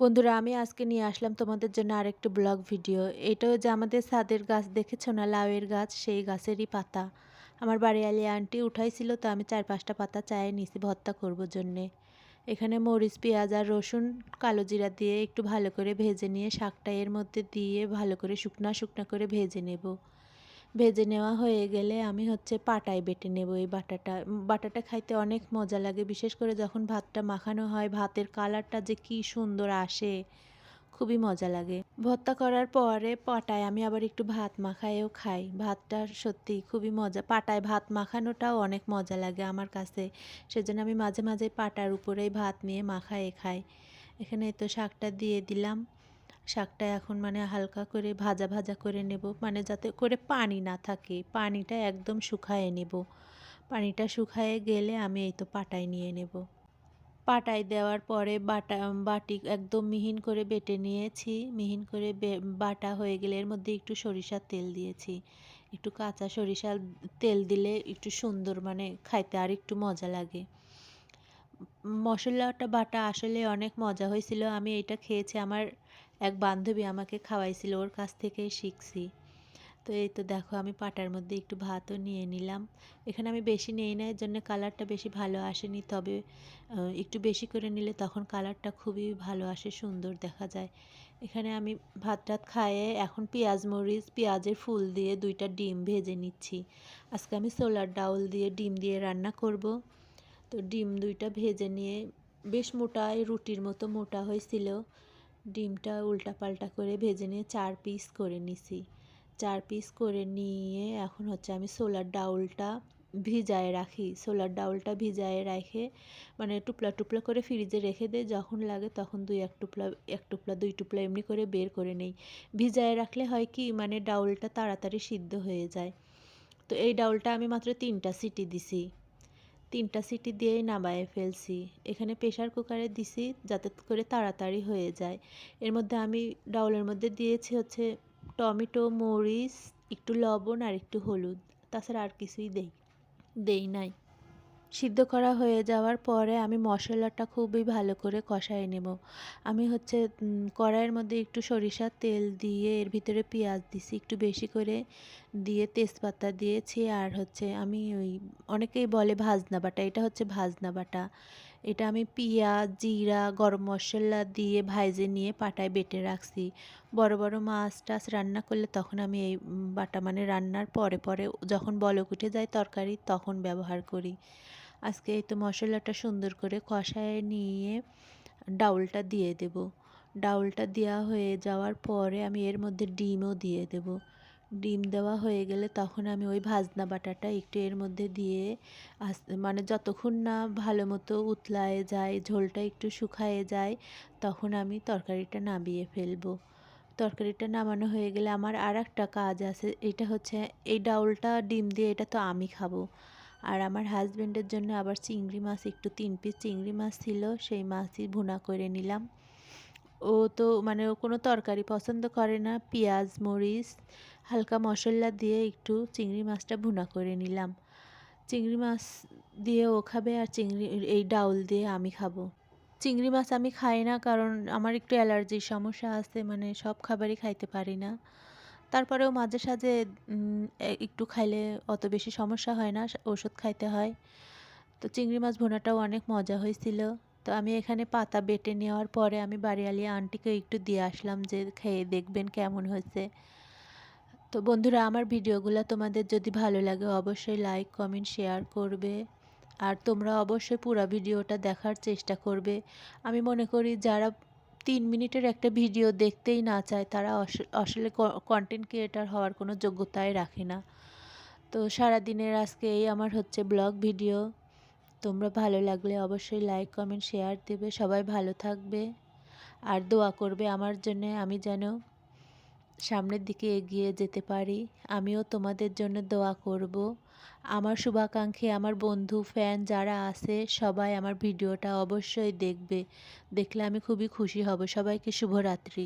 বন্ধুরা, আমি আজকে নিয়ে আসলাম তোমাদের জন্য আরেকটি ব্লগ ভিডিও। এটাও যে আমাদের ছাদের গাছ দেখেছ না, লাউয়ের গাছ, সেই গাছেরই পাতা। আমার বাড়ি বাড়িয়ালি আন্টি উঠাইছিল, তো আমি চার পাঁচটা পাতা চায়ে নিছি ভর্তা করব জন্যে। এখানে মরিচ, পেঁয়াজ আর রসুন কালো জিরা দিয়ে একটু ভালো করে ভেজে নিয়ে শাকটা এর মধ্যে দিয়ে ভালো করে শুকনা শুকনা করে ভেজে নেব। ভেজে নেওয়া হয়ে গেলে আমি হচ্ছে পাটায় বেটে নেব এই বাটাটা। বাটাটা খাইতে অনেক মজা লাগে, বিশেষ করে যখন ভাতটা মাখানো হয়, ভাতের কালারটা যে কি সুন্দর আসে, খুবই মজা লাগে। ভর্তা করার পরে পাটায় আমি আবার একটু ভাত মাখায়েও খাই। ভাতটা সত্যি খুবই মজা, পাটায় ভাত মাখানোটাও অনেক মজা লাগে আমার কাছে। সেজন্য আমি মাঝে মাঝে পাটার উপরেই ভাত নিয়ে মাখায়ে খাই। এখানে তো শাকটা দিয়ে দিলাম। শাকটা এখন মানে হালকা করে ভাজা ভাজা করে নেব মানে যাতে করে পানি না থাকে। পানিটা একদম শুকায়ে নেব। পানিটা শুকায়ে গেলে আমি এই তো পাটায় নিয়ে নেব। পাটায় দেওয়ার পরে বাটা, বাটি একদম মিহিন করে বেটে নিয়েছি। মিহিন করে বাটা হয়ে গেলে এর মধ্যে একটু সরিষার তেল দিয়েছি। একটু কাঁচা সরিষার তেল দিলে একটু সুন্দর মানে খাইতে আর একটু মজা লাগে। মশলাটা, বাটা আসলে অনেক মজা হয়েছিল। আমি এটা খেয়েছি আমার এক বান্ধবী আমাকে খাওয়াইছিল, ওর কাছ থেকেই শিখছি। তো এই তো দেখো, আমি পাটার মধ্যে একটু ভাতও নিয়ে নিলাম। এখানে আমি বেশি নেই না, এর জন্য কালারটা বেশি ভালো আসেনি, তবে একটু বেশি করে নিলে তখন কালারটা খুবই ভালো আসে, সুন্দর দেখা যায়। এখানে আমি ভাত টাত খায়ে এখন পেঁয়াজ মরিচ, পেঁয়াজের ফুল দিয়ে দুইটা ডিম ভেজে নিচ্ছি। আজকে আমি সোলার ডাউল দিয়ে ডিম দিয়ে রান্না করব। তো ডিম দুইটা ভেজে নিয়ে, বেশ মোটাই রুটির মতো মোটা হয়েছিল। ডিমটা উল্টা পাল্টা করে ভেজে নিয়ে চার পিস করে নিছি। চার পিস করে নিয়ে এখন হচ্ছে আমি সোলার ডাউলটা ভিজায় রাখি। সোলার ডাউলটা ভিজায় রেখে মানে টুপলা টুপলা করে ফ্রিজে রেখে দেয় যখন লাগে তখন দুই এক টুপলা এক টুপলা, দুই টুপলা এমনি করে বের করে নেই। ভিজায় রাখলে হয় কি মানে ডাউলটা তাড়াতাড়ি সিদ্ধ হয়ে যায়। তো এই ডাউলটা আমি মাত্র তিনটা সিটি দিছি। তিনটা সিটি দিয়েই নামায়ে ফেলছি। এখানে প্রেশার কুকারে দিছি যাতে করে তাড়াতাড়ি হয়ে যায়। এর মধ্যে আমি ডাউলের মধ্যে দিয়েছি হচ্ছে টমেটো, মরিচ, একটু লবণ আর একটু হলুদ। তাছাড়া আর কিছুই দেই দেই নাই। সিদ্ধ করা হয়ে যাওয়ার পরে আমি মশলাটা খুবই ভালো করে কষাই নেব। আমি হচ্ছে কড়াইয়ের মধ্যে একটু সরিষার তেল দিয়ে এর ভিতরে পেঁয়াজ দিছি, একটু বেশি করে দিয়ে তেজপাতা দিয়েছি আর হচ্ছে আমি ওই, অনেকেই বলে ভাজনা বাটা, এটা হচ্ছে ভাজনা বাটা। এটা আমি পেঁয়াজ, জিরা, গরম মশলা দিয়ে ভাইজে নিয়ে পাটায় বেটে রাখছি। বড় বড় মাছ টাছ রান্না করলে তখন আমি এই বাটা মানে রান্নার পরে পরে যখন বলক উঠে যায় তরকারি তখন ব্যবহার করি। আজকে এই তো মশলাটা সুন্দর করে কষায় নিয়ে ডাউলটা দিয়ে দেব। ডাউলটা দেওয়া হয়ে যাওয়ার পরে আমি এর মধ্যে ডিমও দিয়ে দেব। ডিম দেওয়া হয়ে গেলে তখন আমি ওই ভাজনা বাটাটা একটু এর মধ্যে দিয়ে মানে যতক্ষণ না ভালো মতো উতলায় যায়, ঝোলটা একটু শুকায়ে যায়, তখন আমি তরকারিটা নামিয়ে ফেলব। তরকারিটা নামানো হয়ে গেলে আমার আর একটা কাজ আছে, এটা হচ্ছে এই ডাউলটা ডিম দিয়ে এটা তো আমি খাব। আর আমার হাজব্যান্ডের জন্য আবার চিংড়ি মাছ, একটু তিন পিস চিংড়ি মাছ ছিল, সেই মাছই ভুনা করে নিলাম। ও তো মানে ও কোনো তরকারি পছন্দ করে না, পেঁয়াজ, মরিচ, হালকা মশলা দিয়ে একটু চিংড়ি মাছটা ভুনা করে নিলাম। চিংড়ি মাছ দিয়ে ও খাবে আর চিংড়ি, এই ডাউল দিয়ে আমি খাব। চিংড়ি মাছ আমি খাই না কারণ আমার একটু অ্যালার্জির সমস্যা আছে মানে সব খাবারই খাইতে পারি না। তারপরেও মাঝে সাঝে একটু খাইলে অত বেশি সমস্যা হয় না ওষুধ খাইতে হয়। তো চিংড়ি মাছ ভুনাটাও অনেক মজা হয়েছিল। তো আমি এখানে পাতা বেটে নেওয়ার পরে আমি বাড়িয়ালি আন্টিকে একটু দিয়ে আসলাম যে, খেয়ে দেখবেন কেমন হয়েছে। তো বন্ধুরা, আমার ভিডিওগুলো তোমাদের যদি ভালো লাগে অবশ্যই লাইক কমেন্ট শেয়ার করবে। আর তোমরা অবশ্যই পুরো ভিডিওটা দেখার চেষ্টা করবে। আমি মনে করি যারা তিন মিনিটের একটা ভিডিও দেখতেই না চায় তারা আসলে কন্টেন্ট ক্রিয়েটার হওয়ার কোনো যোগ্যতাই রাখে না। তো সারাদিনের আজকে এই আমার হচ্ছে ব্লগ ভিডিও। তোমরা ভালো লাগলে অবশ্যই লাইক কমেন্ট শেয়ার দেবে। সবাই ভালো থাকবে আর দোয়া করবে আমার জন্যে আমি যেন সামনের দিকে এগিয়ে যেতে পারি। আমিও তোমাদের জন্য দোয়া করব। আমার শুভাকাঙ্ক্ষী, আমার বন্ধু ফ্যান যারা আছে, সবাই আমার ভিডিওটা অবশ্যই দেখবে। দেখলে আমি খুবই খুশি হব। সবাইকে শুভরাত্রি।